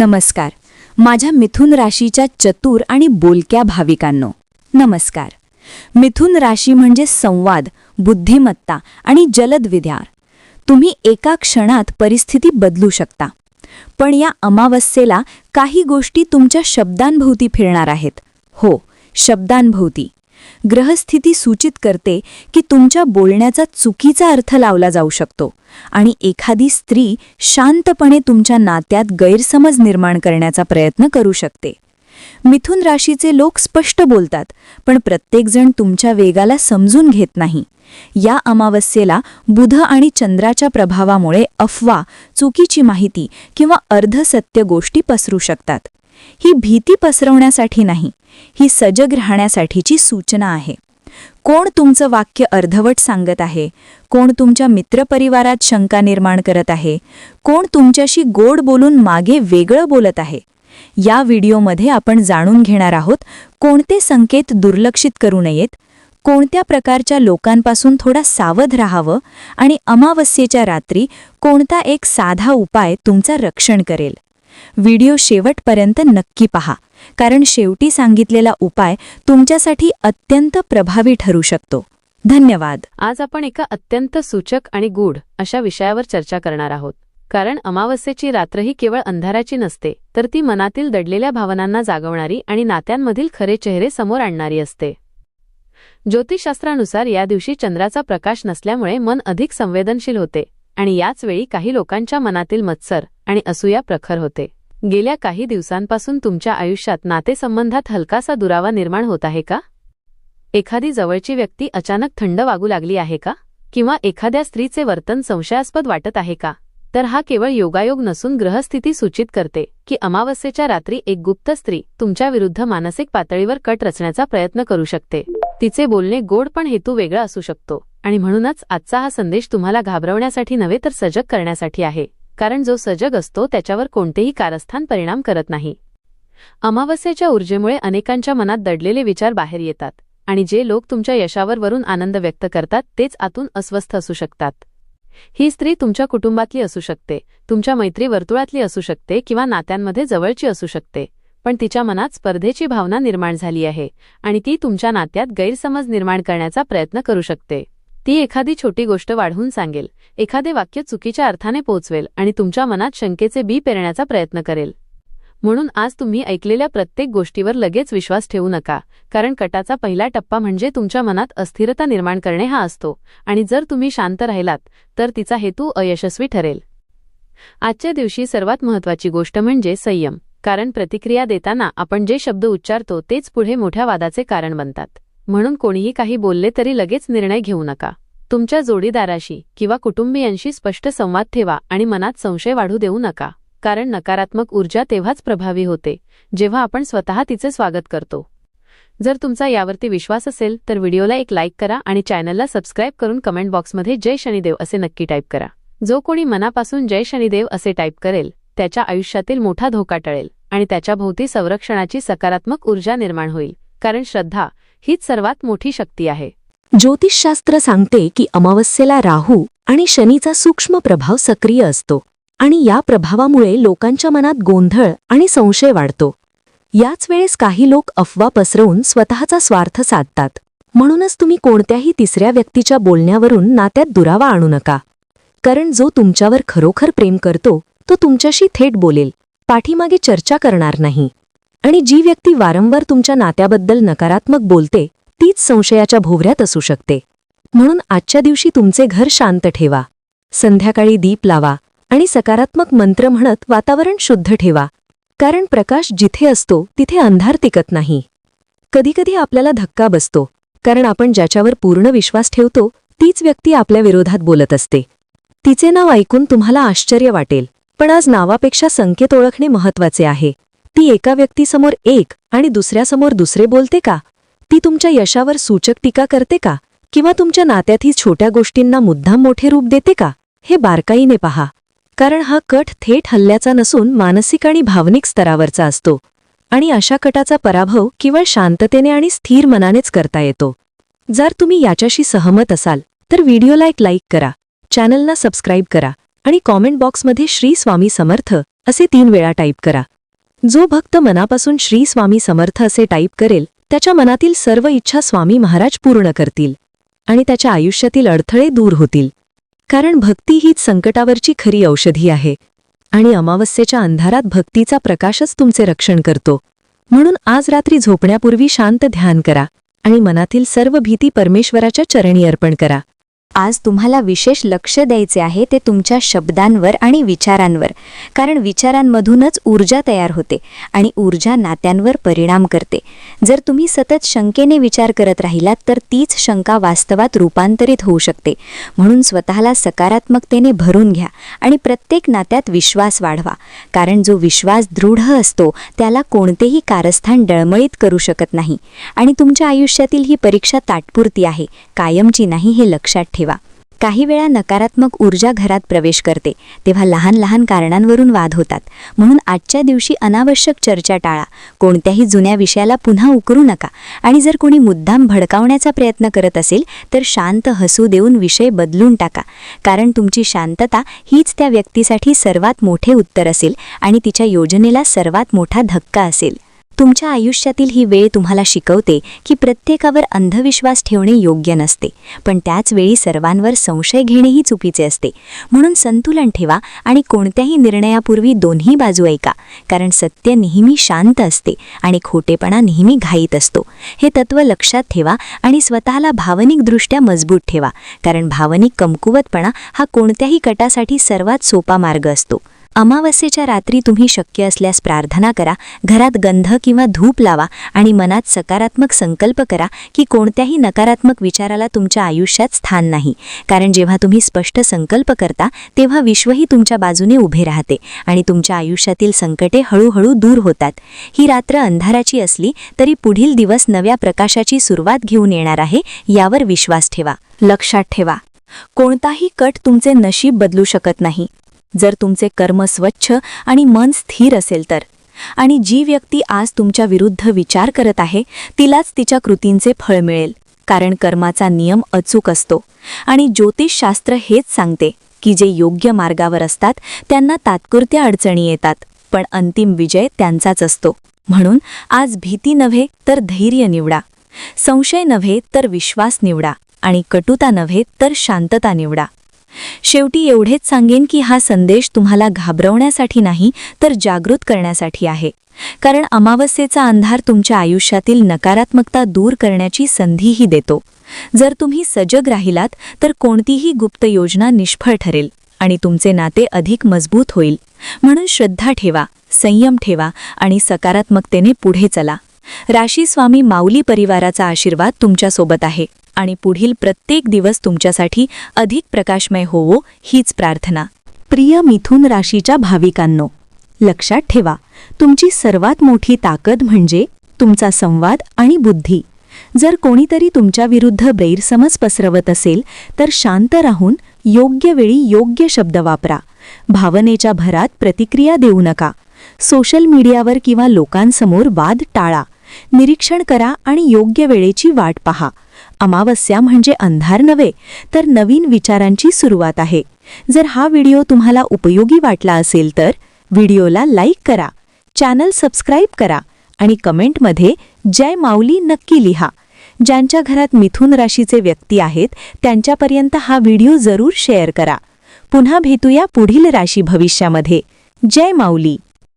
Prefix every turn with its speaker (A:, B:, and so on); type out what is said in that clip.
A: नमस्कार. माझ्या मिथुन राशीच्या चतुर आणि बोलक्या भाविकांनो नमस्कार. मिथुन राशी म्हणजे संवाद बुद्धिमत्ता आणि जलद विद्यार तुम्ही एका क्षणात परिस्थिती बदलू शकता. पण या अमावस्येला काही गोष्टी तुमच्या शब्दांभोवती फिरणार आहेत. हो शब्दांभोवती. ग्रहस्थिती सूचित करते की तुमच्या बोलण्याचा चुकीचा अर्थ लावला जाऊ शकतो आणि एखादी स्त्री शांतपणे तुमच्या नात्यात गैरसमज निर्माण करण्याचा प्रयत्न करू शकते. मिथुन राशीचे लोक स्पष्ट बोलतात पण प्रत्येकजण तुमच्या वेगाला समजून घेत नाही. या अमावस्येला बुध आणि चंद्राच्या प्रभावामुळे अफवा चुकीची माहिती किंवा अर्धसत्य गोष्टी पसरू शकतात. ही भीती पसरवण्यासाठी नाही ही सजग राहण्यासाठीची सूचना आहे. कोण तुमचं वाक्य अर्धवट सांगत आहे? कोण तुमच्या मित्रपरिवारात शंका निर्माण करत आहे? कोण तुमच्याशी गोड बोलून मागे वेगळं बोलत आहे? या व्हिडिओमध्ये आपण जाणून घेणार आहोत कोणते संकेत दुर्लक्षित करू नयेत कोणत्या प्रकारच्या लोकांपासून थोडा सावध राहावं आणि अमावस्येच्या रात्री कोणता एक साधा उपाय तुमचा रक्षण करेल. व्हिडिओ शेवटपर्यंत नक्की पहा. कारण शेवटी सांगितलेला उपाय तुमच्यासाठी अत्यंत प्रभावी ठरू शकतो. धन्यवाद.
B: आज आपण एका अत्यंत सूचक आणि गूढ अशा विषयावर चर्चा करणार आहोत. कारण अमावस्येची रात्र ही केवळ अंधाराची नसते तर ती मनातील दडलेल्या भावनांना जागवणारी आणि नात्यांमधील खरे चेहरे समोर आणणारी असते. ज्योतिषशास्त्रानुसार या दिवशी चंद्राचा प्रकाश नसल्यामुळे मन अधिक संवेदनशील होते आणि याच वेळी काही लोकांच्या मनातील मत्सर आणि असूया प्रखर होते. गेल्या काही दिवसांपासून तुमच्या आयुष्यात नातेसंबंधात हलकासा दुरावा निर्माण होत आहे का? एखादी जवळची व्यक्ती अचानक थंड वागू लागली आहे का? किंवा एखाद्या स्त्रीचे वर्तन संशयास्पद वाटत आहे का? तर हा केवळ योगायोग नसून ग्रहस्थिती सूचित करते की अमावस्येच्या रात्री एक गुप्त स्त्री तुमच्या विरुद्ध मानसिक पातळीवर कट रचण्याचा प्रयत्न करू शकते. तिचे बोलणे गोड पण हेतू वेगळा असू शकतो. आणि म्हणूनच आजचा हा संदेश तुम्हाला घाबरवण्यासाठी नव्हे तर सजग करण्यासाठी आहे. कारण जो सजग असतो त्याच्यावर कोणतेही कारस्थान परिणाम करत नाही. अमावस्येच्या ऊर्जेमुळे अनेकांच्या मनात दडलेले विचार बाहेर येतात आणि जे लोक तुमच्या यशावर वरून आनंद व्यक्त करतात तेच आतून अस्वस्थ असू शकतात. ही स्त्री तुमच्या कुटुंबातली असू शकते तुमच्या मैत्री वर्तुळातली असू शकते किंवा नात्यांमध्ये जवळची असू शकते पण तिच्या मनात स्पर्धेची भावना निर्माण झाली आहे आणि ती तुमच्या नात्यात गैरसमज निर्माण करण्याचा प्रयत्न करू शकते. ती एखादी छोटी गोष्ट वाढवून सांगेल एखादे वाक्य चुकीच्या अर्थाने पोहोचवेल आणि तुमच्या मनात शंकेचे बी पेरण्याचा प्रयत्न करेल. म्हणून आज तुम्ही ऐकलेल्या प्रत्येक गोष्टीवर लगेच विश्वास ठेवू नका कारण कटाचा पहिला टप्पा म्हणजे तुमच्या मनात अस्थिरता निर्माण करणे हा असतो आणि जर तुम्ही शांत राहिलात तर तिचा हेतू अयशस्वी ठरेल. आजच्या दिवशी सर्वात महत्वाची गोष्ट म्हणजे संयम कारण प्रतिक्रिया देताना आपण जे शब्द उच्चारतो तेच पुढे मोठ्या वादाचे कारण बनतात. म्हणून कोणीही काही बोलले तरी लगेच निर्णय घेऊ नका. तुमच्या जोडीदाराशी किंवा कुटुंबियांशी स्पष्ट संवाद ठेवा आणि मनात संशय वाढू देऊ नका कारण नकारात्मक ऊर्जा तेव्हाच प्रभावी होते जेव्हा आपण स्वतः तिचे स्वागत करतो. जर तुमचा यावरती विश्वास असेल तर व्हिडिओला एक लाईक करा आणि चॅनलला सबस्क्राईब करून कमेंट बॉक्समध्ये जय शनिदेव असे नक्की टाईप करा. जो कोणी मनापासून जय शनिदेव असे टाईप करेल त्याच्या आयुष्यातील मोठा धोका टळेल आणि त्याच्या भोवती संरक्षणाची सकारात्मक ऊर्जा निर्माण होईल कारण श्रद्धा हीच सर्वात मोठी शक्ती आहे.
C: ज्योतिषशास्त्र सांगते की अमावस्येला राहू आणि शनीचा सूक्ष्म प्रभाव सक्रिय असतो आणि या प्रभावामुळे लोकांच्या मनात गोंधळ आणि संशय वाढतो. याच वेळेस काही लोक अफवा पसरवून स्वतःचा स्वार्थ साधतात. म्हणूनच तुम्ही कोणत्याही तिसऱ्या व्यक्तीच्या बोलण्यावरून नात्यात दुरावा आणू नका. कारण जो तुमच्यावर खरोखर प्रेम करतो तो तुमच्याशी थेट बोलेल. पाठीमागे चर्चा करणार नाही. आणि जी व्यक्ती वारंवार तुमच्या नात्याबद्दल नकारात्मक बोलते तीच संशयाच्या भोवऱ्यात असू शकते. म्हणून आजच्या दिवशी तुमचे घर शांत ठेवा. संध्याकाळी दीप लावा आणि सकारात्मक मंत्र म्हणत वातावरण शुद्ध ठेवा. कारण प्रकाश जिथे असतो तिथे अंधार टिकत नाही. कधीकधी आपल्याला धक्का बसतो कारण आपण ज्याच्यावर पूर्ण विश्वास ठेवतो तीच व्यक्ती आपल्या विरोधात बोलत असते. तिचे नाव ऐकून तुम्हाला आश्चर्य वाटेल पण आज नावापेक्षा संकेत ओळखणे महत्त्वाचे आहे. ती एका व्यक्तीसमोर एक आणि दुसऱ्यासमोर दुसरे बोलते का? ती तुमच्या यशावर सूचक टीका करते का? किंवा तुमच्या नात्यातही छोट्या गोष्टींना मुद्दाम मोठे रूप देते का? हे बारकाईने पहा. कारण हा कट थेट हल्ल्याचा नसून मानसिक आणि भावनिक स्तरावरचा असतो आणि अशा कटाचा पराभव केवळ शांततेने आणि स्थिर मनानेच करता येतो. जर तुम्ही याच्याशी सहमत असाल तर व्हिडिओला एक लाईक करा चॅनलला सबस्क्राईब करा आणि कॉमेंट बॉक्समध्ये श्री स्वामी समर्थ असे तीन वेळा टाईप करा. जो भक्त मनापासून श्री स्वामी समर्थ असे टाईप करेल त्याच्या मनातील सर्व इच्छा स्वामी महाराज पूर्ण करतील आणि त्याच्या आयुष्यातील अडथळे दूर होतील. कारण भक्ती हीच संकटावरची खरी औषधी आहे आणि अमावस्येच्या अंधारात भक्तीचा प्रकाशच तुमचे रक्षण करतो. म्हणून आज रात्री झोपण्यापूर्वी शांत ध्यान करा आणि मनातील सर्व भीती परमेश्वराच्या चरणी अर्पण करा.
A: आज तुम्हाला विशेष लक्ष द्यायचे आहे ते तुमच्या शब्दांवर आणि विचारांवर. कारण विचारांमधूनच ऊर्जा तयार होते आणि ऊर्जा नात्यांवर परिणाम करते. जर तुम्ही सतत शंकेने विचार करत राहिलात तर तीच शंका वास्तवात रूपांतरित होऊ शकते. म्हणून स्वतःला सकारात्मकतेने भरून घ्या आणि प्रत्येक नात्यात विश्वास वाढवा. कारण जो विश्वास दृढ असतो त्याला कोणतेही कारस्थान डळमळीत करू शकत नाही. आणि तुमच्या आयुष्यातील ही परीक्षा तात्पुरती आहे. कायमची नाही हे लक्षात ठेवा. काही वेळा नकारात्मक ऊर्जा घरात प्रवेश करते तेव्हा लहान लहान कारणांवरून वाद होतात. म्हणून आजच्या दिवशी अनावश्यक चर्चा टाळा. कोणत्याही जुन्या विषयाला पुन्हा उकरू नका. आणि जर कोणी मुद्दाम भडकावण्याचा प्रयत्न करत असेल तर शांत हसू देऊन विषय बदलून टाका. कारण तुमची शांतता हीच त्या व्यक्तीसाठी सर्वात मोठे उत्तर असेल आणि तिच्या योजनेला सर्वात मोठा धक्का असेल. तुमच्या आयुष्यातील ही वेळ तुम्हाला शिकवते की प्रत्येकावर अंधविश्वास ठेवणे योग्य नसते. पण त्याच वेळी सर्वांवर संशय घेणेही चुकीचे असते. म्हणून संतुलन ठेवा आणि कोणत्याही निर्णयापूर्वी दोन्ही बाजू ऐका. कारण सत्य नेहमी शांत असते आणि खोटेपणा नेहमी घाईत असतो. हे तत्व लक्षात ठेवा आणि स्वतःला भावनिकदृष्ट्या मजबूत ठेवा. कारण भावनिक कमकुवतपणा हा कोणत्याही कटासाठी सर्वात सोपा मार्ग असतो. अमावस्येच्या रात्री तुम्ही शक्य असल्यास प्रार्थना करा घरात गंध किंवा धूप लावा आणि मनात सकारात्मक संकल्प करा की कोणत्याही नकारात्मक विचाराला तुमच्या आयुष्यात स्थान नाही. कारण जेव्हा तुम्ही स्पष्ट संकल्प करता तेव्हा विश्वही तुमच्या बाजूने उभे राहते आणि तुमच्या आयुष्यातील संकटे हळूहळू दूर होतात. ही रात्र अंधाराची असली तरी पुढील दिवस नव्या प्रकाशाची सुरुवात घेऊन येणार आहे यावर विश्वास ठेवा. लक्षात ठेवा. कोणताही कट तुमचे नशीब बदलू शकत नाही. जर तुमचे कर्म स्वच्छ आणि मन स्थिर असेल तर. आणि जी व्यक्ती आज तुमच्या विरुद्ध विचार करत आहे तिलाच तिच्या कृतींचे फळ मिळेल कारण कर्माचा नियम अचूक असतो. आणि ज्योतिषशास्त्र हेच सांगते की जे योग्य मार्गावर असतात त्यांना तात्पुरत्या अडचणी येतात पण अंतिम विजय त्यांचाच असतो. म्हणून आज भीती नव्हे तर धैर्य निवडा. संशय नव्हे तर विश्वास निवडा. आणि कटुता नव्हे तर शांतता निवडा. शेवटी एवढेच सांगेन की हा संदेश तुम्हाला घाबरवण्यासाठी नाही तर जागृत करण्यासाठी आहे. कारण अमावस्येचा अंधार तुमच्या आयुष्यातील नकारात्मकता दूर करण्याची संधीही देतो. जर तुम्ही सजग राहिलात तर कोणतीही गुप्त योजना निष्फळ ठरेल आणि तुमचे नाते अधिक मजबूत होईल. म्हणून श्रद्धा ठेवा संयम ठेवा आणि सकारात्मकतेने पुढे चला. राशी स्वामी माऊली परिवाराचा आशीर्वाद तुमच्यासोबत आहे. आणि पुढील प्रत्येक दिवस तुमच्यासाठी अधिक प्रकाशमय होवो हीच प्रार्थना. प्रिय मिथुन राशीच्या भाविकांनो लक्षात ठेवा तुमची सर्वात मोठी ताकद म्हणजे तुमचा संवाद आणि बुद्धी. जर कोणीतरी तुमच्या विरुद्ध गैरसमज पसरवत असेल तर शांत राहून योग्य वेळी योग्य शब्द वापरा. भावनेच्या भरात प्रतिक्रिया देऊ नका. सोशल मीडियावर किंवा लोकांसमोर वाद टाळा. निरीक्षण करा आणि योग्य वेळेची वाट पहा. अमावस्या म्हणजे अंधार नव्हे तर नवीन विचारांची सुरुवात आहे. जर हा व्हिडिओ तुम्हाला उपयोगी वाटला असेल तर व्हिडिओला लाईक करा चॅनल सबस्क्राईब करा आणि कमेंटमध्ये जय माऊली नक्की लिहा. ज्यांच्या घरात मिथुन राशीचे व्यक्ती आहेत त्यांच्यापर्यंत हा व्हिडिओ जरूर शेअर करा. पुन्हा भेटूया पुढील राशी भविष्यामध्ये. जय माऊली!